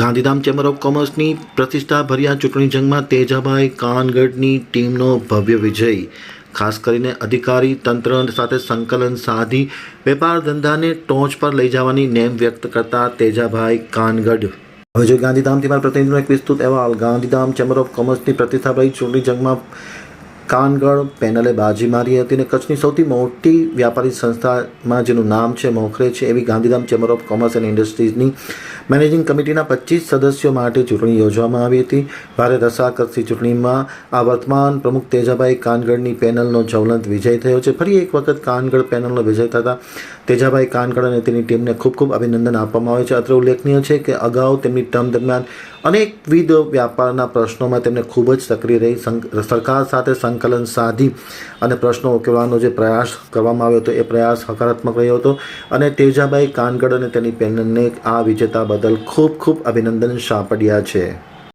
Gandhidham chamber of કોમર્સની પ્રતિષ્ઠાભર્યા ચૂંટણી જંગમાં તેજાભાઈ કાનગઢની ટીમનો ભવ્ય વિજય. ખાસ કરીને અધિકારી, તંત્ર સાથે સંકલન સાધી, વેપાર ધંધાને ટોચ પર લઈ જવાની નેમ વ્યક્ત કરતા તેજાભાઈ કાનગઢ હવે જો ગાંધીધામથી મારા પ્રતિનિધિનો એક વિસ્તૃત અહેવાલ. ગાંધીધામ ચેમ્બર ઓફ કોમર્સની પ્રતિષ્ઠાભાઈ ચૂંટણી જંગમાં કાનગઢ પેનલે બાજી મારી હતી અને કચ્છની સૌથી મોટી વ્યાપારી સંસ્થામાં જેનું નામ છે, મોખરે છે, એવી Gandhidham chamber of commerce and ઇન્ડસ્ટ્રીઝની managing કમિટીના પચીસ સદસ્યો માટે ચૂંટણી યોજવામાં આવી હતી. ભારે રસાકસી ચૂંટણીમાં આ વર્તમાન પ્રમુખ તેજાભાઈ કાનગઢની પેનલનો જ્વલંત વિજય થયો છે. ફરી એક વખત કાનગઢ પેનલનો વિજય થતાં તેજાભાઈ કાનગઢ અને તેની ટીમને ખૂબ ખૂબ અભિનંદન આપવામાં આવે છે. અત્રે ઉલ્લેખનીય છે કે અગાઉ તેમની ટર્મ દરમિયાન અનેકવિધ વ્યાપારના પ્રશ્નોમાં તેમને ખૂબ જ સક્રિય રહી. સરકાર સાથે સંકલન સાધી અને પ્રશ્નો ઉકેલવાનો જે પ્રયાસ કરવામાં આવ્યો હતો, એ પ્રયાસ હકારાત્મક રહ્યો હતો. અને તેજાભાઈ કાનગઢ અને તેની પેનલને આ વિજેતા બદલ ખૂબ ખૂબ અભિનંદન, સાંપડ્યા છે.